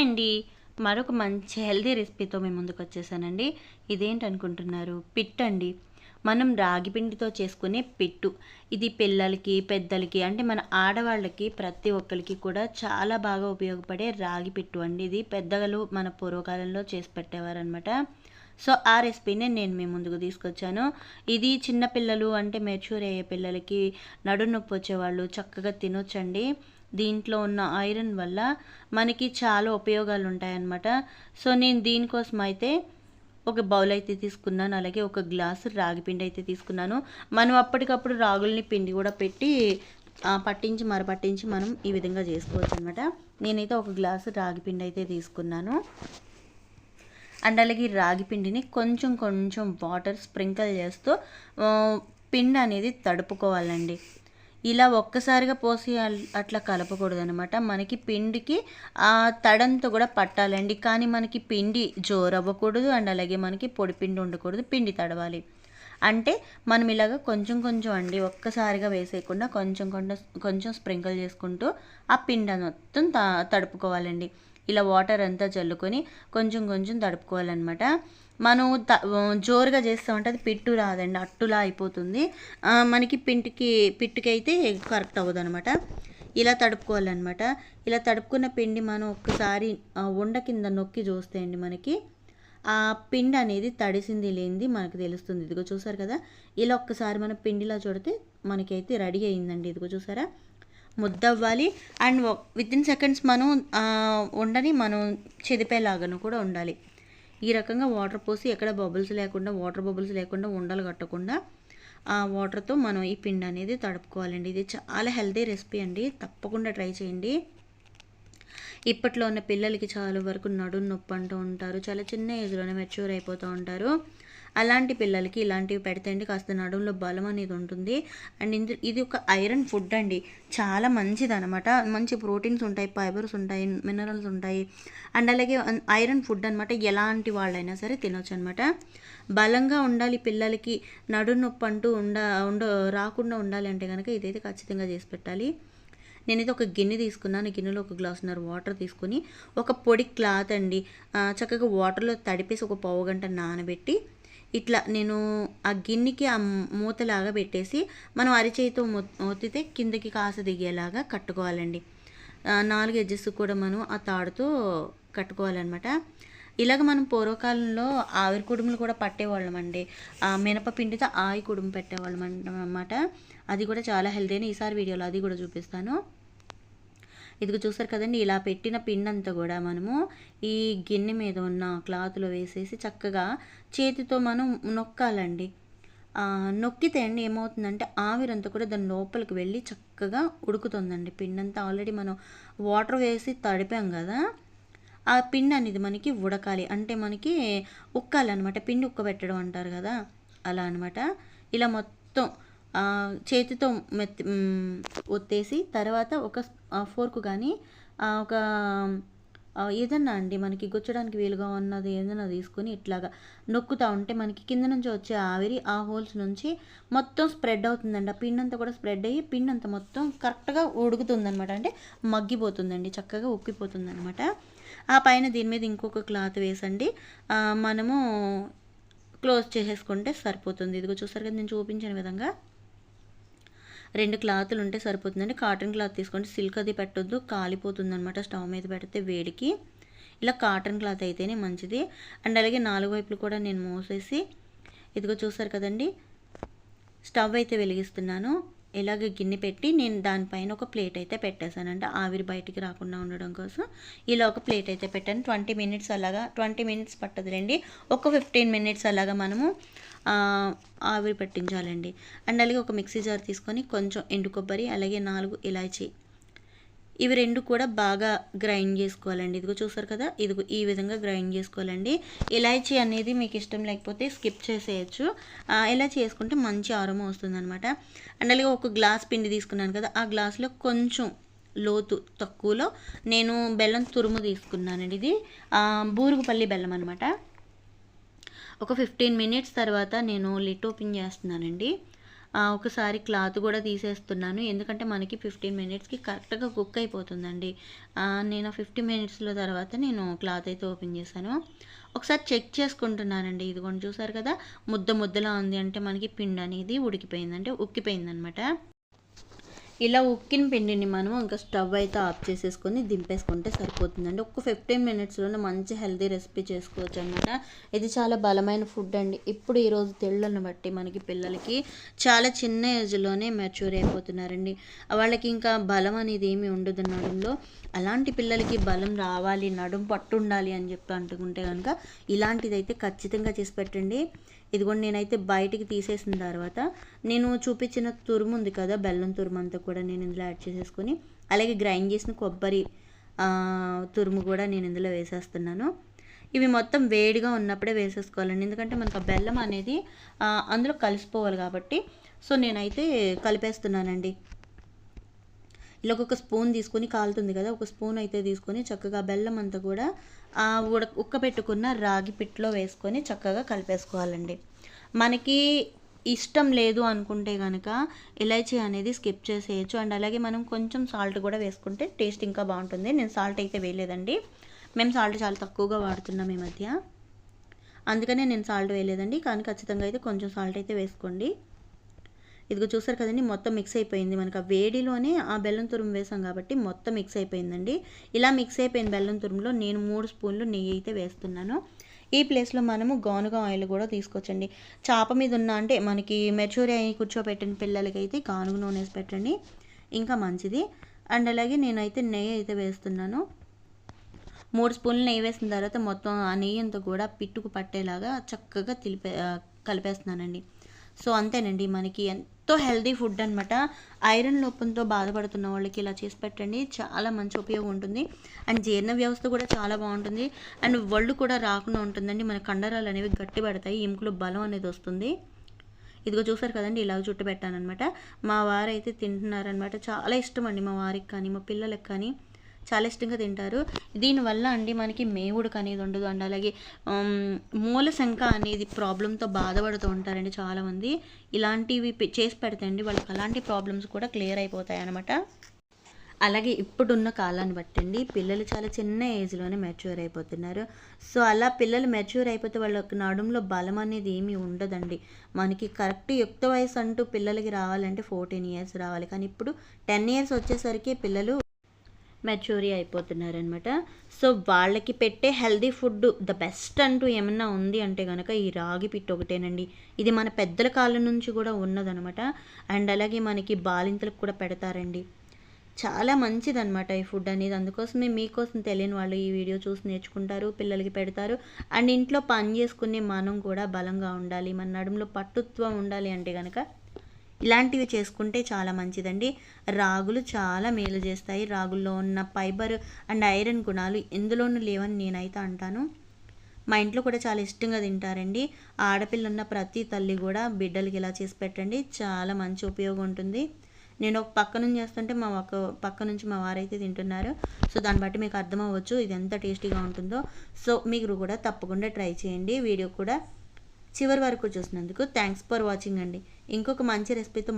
అండి. మరొక మంచి హెల్దీ రెసిపీతో మేము ముందుకు వచ్చేసానండి. ఇదేంటి అనుకుంటున్నారు అండి మనం రాగి పిండితో చేసుకునే పిట్టు. ఇది పిల్లలకి పెద్దలకి అంటే మన ఆడవాళ్ళకి ప్రతి ఒక్కరికి కూడా చాలా బాగా ఉపయోగపడే రాగి పిట్టు అండి. ఇది పెద్దలు మన పూర్వకాలంలో చేసి పెట్టేవారనమాట సో ఆ రెసిపీనే నేను మీ ముందుకు తీసుకొచ్చాను. ఇది చిన్నపిల్లలు అంటే మెచ్యూర్ అయ్యే పిల్లలకి నడు నొప్పి వచ్చేవాళ్ళు చక్కగా తినొచ్చండి. దీంట్లో ఉన్న ఐరన్ వల్ల మనకి చాలా ఉపయోగాలు ఉంటాయన్నమాట. సో నేను దీనికోసం అయితే ఒక బౌల్ అయితే తీసుకున్నాను. అలాగే ఒక గ్లాసు రాగి పిండి అయితే తీసుకున్నాను. మనం అప్పటికప్పుడు రాగుల్ని పిండి కూడా పెట్టి పట్టించి మరపట్టించి మనం ఈ విధంగా చేసుకోవచ్చు అనమాట నేనైతే ఒక గ్లాసు రాగి పిండి అయితే తీసుకున్నాను. అండ్ అలాగే రాగి పిండిని కొంచెం కొంచెం వాటర్ స్ప్రింకిల్ చేస్తూ పిండి అనేది తడుపుకోవాలండి. ఇలా ఒక్కసారిగా పోసి అట్లా కలపకూడదు అనమాట మనకి పిండికి ఆ తడంతో కూడా పట్టాలండి. కానీ మనకి పిండి జోరవ్వకూడదు అండ్ అలాగే మనకి పొడి పిండి ఉండకూడదు పిండి తడవాలి. అంటే మనం ఇలాగ కొంచెం కొంచెం అండి ఒక్కసారిగా వేసేయకుండా కొంచెం కొంచెం కొంచెం స్ప్రింకిల్ చేసుకుంటూ ఆ పిండి మొత్తం త తడుపుకోవాలండి. ఇలా వాటర్ అంతా చల్లుకొని కొంచెం కొంచెం తడుపుకోవాలన్నమాట. మనం త జోరుగా చేస్తామంటే అది పిట్టు రాదండి అట్టులా అయిపోతుంది. మనకి పింటికి పిట్టుకి అయితే కరెక్ట్ అవ్వదు అనమాట ఇలా తడుపుకోవాలన్నమాట. ఇలా తడుపుకున్న పిండి మనం ఒక్కసారి ఉండ కింద నొక్కి చూస్తే అండి మనకి. ఆ పిండి అనేది తడిసింది లేనిది మనకు తెలుస్తుంది. ఇదిగో చూసారు కదా? ఇలా ఒక్కసారి మనం పిండిలా చూడితే మనకైతే రెడీ అయిందండి. ఇదిగో చూసారా? ముద్ద అవ్వాలి అండ్ విత్ ఇన్ సెకండ్స్ మనం ఉండని మనం చెదిపేలాగాను కూడా ఉండాలి. ఈ రకంగా వాటర్ పోసి ఎక్కడ బబుల్స్ లేకుండా వాటర్ బబుల్స్ లేకుండా ఉండలు కట్టకుండా ఆ వాటర్తో మనం ఈ పిండి అనేది తడుపుకోవాలండి. ఇది చాలా హెల్తీ రెసిపీ అండి. తప్పకుండా ట్రై చేయండి. ఇప్పట్లో ఉన్న పిల్లలకి చాలా వరకు నడుము నొప్పి అంటూ ఉంటారు. చాలా చిన్న ఏజ్లోనే మెచ్యూర్ అయిపోతూ ఉంటారు. అలాంటి పిల్లలకి ఇలాంటివి పెడితే కాస్త నడుములో బలం అనేది ఉంటుంది. అండ్ ఇందు ఇది ఒక ఐరన్ ఫుడ్ అండి. చాలా మంచిది అనమాట మంచి ప్రోటీన్స్ ఉంటాయి ఫైబర్స్ ఉంటాయి మినరల్స్ ఉంటాయి. అండ్ అలాగే ఐరన్ ఫుడ్ అనమాట ఎలాంటి వాళ్ళైనా సరే తినొచ్చు అనమాట బలంగా ఉండాలి పిల్లలకి నడు నొప్పి అంటూ ఉండ ఉండ రాకుండా ఉండాలి అంటే కనుక ఇదైతే ఖచ్చితంగా చేసి పెట్టాలి. నేనైతే ఒక గిన్నె తీసుకున్నాను. గిన్నెలో ఒక గ్లాసున్నర వాటర్ తీసుకొని ఒక పొడి క్లాత్ అండి. చక్కగా వాటర్లో తడిపేసి ఒక పావు గంట నానబెట్టి ఇట్లా నేను ఆ గిన్నెకి ఆ మూతలాగా పెట్టేసి మనం అరిచేయితో మొ- ఒత్తితే కిందకి కాసు దిగేలాగా కట్టుకోవాలండి. నాలుగు ఎడ్జెస్ కూడా మనం ఆ తాడుతో కట్టుకోవాలన్నమాట. ఇలాగ మనం పూర్వకాలంలో ఆవిరి కుడుములు కూడా పట్టేవాళ్ళం అండి ఆ మినపపిండితో ఆయి కుడుము పెట్టేవాళ్ళం అన్నమాట అది కూడా చాలా హెల్తీ అని ఈసారి వీడియోలో అది కూడా చూపిస్తాను. ఇదిగో చూసారు కదండి ఇలా పెట్టిన పిన్ అంతా కూడా మనము ఈ గిన్నె మీద ఉన్న క్లాత్లో వేసేసి చక్కగా చేతితో మనం నొక్కాలండి. నొక్కితే అండి ఏమవుతుందంటే ఆవిరంతా కూడా దాని లోపలికి వెళ్ళి చక్కగా ఉడుకుతుందండి. పిన్ అంతా ఆల్రెడీ మనం వాటర్ వేసి తడిపాం కదా ఆ పిండి అనేది మనకి ఉడకాలి. అంటే మనకి ఉక్కాలన్నమాట. పిండి ఉక్కబెట్టడం అంటారు కదా అలా అనమాట ఇలా మొత్తం చేతితో మెత్తి ఒత్తేసి తర్వాత ఒక ఫోర్క్ కానీ ఒక ఏదన్నా అండి మనకి గుచ్చడానికి వీలుగా ఉన్నది ఏదన్నా తీసుకొని ఇట్లాగా నొక్కుతా ఉంటే మనకి కింద నుంచి వచ్చే ఆవిరి ఆ హోల్స్ నుంచి మొత్తం స్ప్రెడ్ అవుతుందండి. ఆ పిండి అంతా కూడా స్ప్రెడ్ అయ్యి పిండి అంతా మొత్తం కరెక్ట్గా ఉడుకుతుందనమాట అంటే మగ్గిపోతుందండి చక్కగా ఉక్కిపోతుందనమాట ఆ పైన దీని మీద ఇంకొక క్లాత్ వేసండి. మనము క్లోజ్ చేసేసుకుంటే సరిపోతుంది. ఇదిగో చూసారు కదా నేను చూపించిన విధంగా. రెండు క్లాతులు ఉంటే సరిపోతుందండి. కాటన్ క్లాత్ తీసుకోండి. సిల్క్ అది పెట్టొద్దు. కాలిపోతుంది అనమాట స్టవ్ మీద పెడితే వేడికి. ఇలా కాటన్ క్లాత్ అయితేనే మంచిది. అండ్ అలాగే నాలుగు వైపులు కూడా నేను మోసేసి ఇదిగో చూసారు కదండి స్టవ్ అయితే వెలిగిస్తున్నాను. ఇలాగ గిన్నె పెట్టి నేను దానిపైన ఒక ప్లేట్ అయితే పెట్టేశానంటే ఆవిరి బయటికి రాకుండా ఉండడం కోసం. ఇలా ఒక ప్లేట్ అయితే పెట్టాను. ట్వంటీ మినిట్స్ అలాగా ట్వంటీ మినిట్స్ పట్టదులేండి. ఒక ఫిఫ్టీన్ మినిట్స్ అలాగా మనము ఆవిరి పెట్టించాలండి. అండ్ అలాగే ఒక మిక్సీ జార్ తీసుకొని కొంచెం ఎండు కొబ్బరి అలాగే నాలుగు ఇలాచీ ఇవి రెండు కూడా బాగా గ్రైండ్ చేసుకోవాలండి. ఇదిగో చూసారు కదా? ఇదిగో ఈ విధంగా గ్రైండ్ చేసుకోవాలండి. ఇలాచీ అనేది మీకు ఇష్టం లేకపోతే స్కిప్ చేసేయచ్చు. ఇలా చేసుకుంటే మంచి ఆరోమ వస్తుందనమాట అండ్ అలాగే ఒక గ్లాస్ పిండి తీసుకున్నాను కదా ఆ గ్లాస్లో కొంచెం లోతు తక్కువలో నేను బెల్లం తురుము తీసుకున్నానండి ఇది. బూరుగుపల్లి బెల్లం అనమాట ఒక ఫిఫ్టీన్ మినిట్స్ తర్వాత నేను లిట్ ఓపెన్ చేస్తున్నానండి. ఒకసారి క్లాత్ కూడా తీసేస్తున్నాను. ఎందుకంటే మనకి ఫిఫ్టీన్ మినిట్స్కి కరెక్ట్గా కుక్ అయిపోతుందండి. నేను ఫిఫ్టీ మినిట్స్లో తర్వాత నేను క్లాత్ అయితే ఓపెన్ చేశాను. ఒకసారి చెక్ చేసుకుంటున్నానండి. ఇదిగోండి చూసారు కదా? ముద్ద ముద్దలా ఉంది అంటే మనకి పిండి అనేది ఉడికిపోయిందంటే ఉక్కిపోయిందనమాట. ఇలా ఉక్కిన పిండిని మనం ఇంకా స్టవ్ అయితే ఆఫ్ చేసేసుకొని దింపేసుకుంటే సరిపోతుందండి. ఒక్క ఫిఫ్టీన్ మినిట్స్లోనే మంచి హెల్దీ రెసిపీ చేసుకోవచ్చు అనమాట ఇది చాలా బలమైన ఫుడ్ అండి. ఇప్పుడు ఈరోజు తెళ్ళను బట్టి మనకి పిల్లలకి చాలా చిన్న ఏజ్లోనే మెచ్యూర్ అయిపోతున్నారండి. వాళ్ళకి ఇంకా బలం అనేది ఏమీ ఉండదు నడుంలో అలాంటి పిల్లలకి బలం రావాలి నడుం పట్టు ఉండాలి అని చెప్పి అంటుకుంటే కనుక ఇలాంటిదైతే ఖచ్చితంగా చేసి పెట్టండి. ఇదిగోండి నేనైతే బయటికి తీసేసిన తర్వాత నేను చూపించిన తురుము ఉంది కదా బెల్లం తురుము అంతా కూడా నేను ఇందులో యాడ్ చేసేసుకొని అలాగే గ్రైండ్ చేసిన కొబ్బరి తురుము కూడా నేను ఇందులో వేసేస్తున్నాను. ఇవి మొత్తం వేడిగా ఉన్నప్పుడే వేసేసుకోవాలండి. ఎందుకంటే మనకు ఆ బెల్లం అనేది అందులో కలిసిపోవాలి కాబట్టి. సో నేనైతే కలిపేస్తున్నానండి. ఇలా ఒక స్పూన్ తీసుకొని కాలుతుంది కదా ఒక స్పూన్ అయితే తీసుకొని చక్కగా బెల్లం అంతా కూడా ఆ ఉడ ఉక్కపెట్టుకున్న రాగి పిట్లో వేసుకొని చక్కగా కలిపేసుకోవాలండి. మనకి ఇష్టం లేదు అనుకుంటే కనుక ఇలైచీ అనేది స్కిప్ చేసేయచ్చు. అండ్ అలాగే మనం కొంచెం సాల్ట్ కూడా వేసుకుంటే టేస్ట్ ఇంకా బాగుంటుంది. నేను సాల్ట్ అయితే వేయలేదండి. మేము సాల్ట్ చాలా తక్కువగా వాడుతున్నాం ఈ మధ్య. అందుకనే నేను సాల్ట్ వేయలేదండి. కానీ ఖచ్చితంగా అయితే కొంచెం సాల్ట్ అయితే వేసుకోండి. ఇదిగో చూసారు కదండి మొత్తం మిక్స్ అయిపోయింది. మనకు ఆ వేడిలోనే ఆ బెల్లం తురుము వేసాం కాబట్టి మొత్తం మిక్స్ అయిపోయిందండి. ఇలా మిక్స్ అయిపోయిన బెల్లం తురుములో నేను మూడు స్పూన్లు నెయ్యి అయితే వేస్తున్నాను. ఈ ప్లేస్లో మనము గానుగా ఆయిల్ కూడా తీసుకోవచ్చండి. చాప మీద ఉన్న అంటే మనకి మెచ్యూర్ అయ్యి కూర్చోబెట్టిన పిల్లలకి అయితే గానుగ నూనె వేసి పెట్టండి. ఇంకా మంచిది. అండ్ అలాగే నేనైతే నెయ్యి అయితే వేస్తున్నాను. మూడు స్పూన్లు నెయ్యి వేసిన తర్వాత మొత్తం ఆ నెయ్యి అంతా కూడా పిట్టుకు పట్టేలాగా చక్కగా తిలిపే కలిపేస్తున్నానండి. సో అంతేనండి మనకి ఎంతో హెల్దీ ఫుడ్ అనమాట ఐరన్ లోపంతో బాధపడుతున్న వాళ్ళకి ఇలా చేసి పెట్టండి చాలా మంచి ఉపయోగం ఉంటుంది. అండ్ జీర్ణ వ్యవస్థ కూడా చాలా బాగుంటుంది. అండ్ ఒళ్ళు కూడా రాకుండా ఉంటుందండి మన కండరాలు అనేవి గట్టి పడతాయి ఎముకలు బలం అనేది వస్తుంది. ఇదిగో చూసారు కదండి ఇలాగ చుట్టు పెట్టానమాట మా వారైతే తింటున్నారనమాట చాలా ఇష్టం అండి మా వారికి కానీ మా పిల్లలకి కానీ. చాలా ఇష్టంగా తింటారు. దీనివల్ల అండి మనకి మేవుడుకు అనేది ఉండదు. అండి అలాగే మూల శంక అనేది ప్రాబ్లంతో బాధపడుతూ ఉంటారండి చాలామంది. ఇలాంటివి చేసి పెడితే అండి వాళ్ళకి అలాంటి ప్రాబ్లమ్స్ కూడా క్లియర్ అయిపోతాయి అనమాట అలాగే ఇప్పుడున్న కాలాన్ని బట్టండి పిల్లలు చాలా చిన్న ఏజ్లోనే మెచ్యూర్ అయిపోతున్నారు. సో అలా పిల్లలు మెచ్యూర్ అయిపోతే వాళ్ళకి నడుంలో బలం అనేది ఏమీ ఉండదండి. మనకి కరెక్ట్ యుక్త వయసు అంటూ పిల్లలకి రావాలంటే ఫోర్టీన్ ఇయర్స్ రావాలి. కానీ ఇప్పుడు టెన్ ఇయర్స్ వచ్చేసరికి పిల్లలు మెచ్యూరీ అయిపోతున్నారనమాట సో వాళ్ళకి పెట్టే హెల్దీ ఫుడ్ ద బెస్ట్ అంటూ ఏమన్నా ఉంది అంటే కనుక ఈ రాగి పిట్టు ఒకటేనండి. ఇది మన పెద్దల కాలం నుంచి కూడా ఉన్నదనమాట అండ్ అలాగే మనకి బాలింతలకు కూడా పెడతారండి. చాలా మంచిదనమాట ఈ ఫుడ్ అనేది. అందుకోసమే మీకోసం తెలియని వాళ్ళు ఈ వీడియో చూసి నేర్చుకుంటారు పిల్లలకి పెడతారు. అండ్ ఇంట్లో పని చేసుకునే మనం కూడా బలంగా ఉండాలి. మన నడుములో పట్టుత్వం ఉండాలి అంటే కనుక ఇలాంటివి చేసుకుంటే చాలా మంచిదండి. రాగులు చాలా మేలు చేస్తాయి. రాగుల్లో ఉన్న ఫైబర్ అండ్ ఐరన్ గుణాలు ఎందులోనూ లేవని నేనైతే అంటాను. మా ఇంట్లో కూడా చాలా ఇష్టంగా తింటారండి. ఆడపిల్ల ఉన్న ప్రతి తల్లి కూడా బిడ్డలకి ఇలా చేసి పెట్టండి. చాలా మంచి ఉపయోగం ఉంటుంది. నేను ఒక పక్క నుంచి చేస్తుంటే మా ఒక పక్క నుంచి మా వారైతే తింటున్నారు. సో దాన్ని బట్టి మీకు అర్థం అవ్వచ్చు ఇది ఎంత టేస్టీగా ఉంటుందో. సో మీరు కూడా తప్పకుండా ట్రై చేయండి. వీడియో కూడా చివరి వరకు చూసినందుకు థ్యాంక్స్ ఫర్ వాచింగ్ అండి. ఇంకొక మంచి రెసిపీతో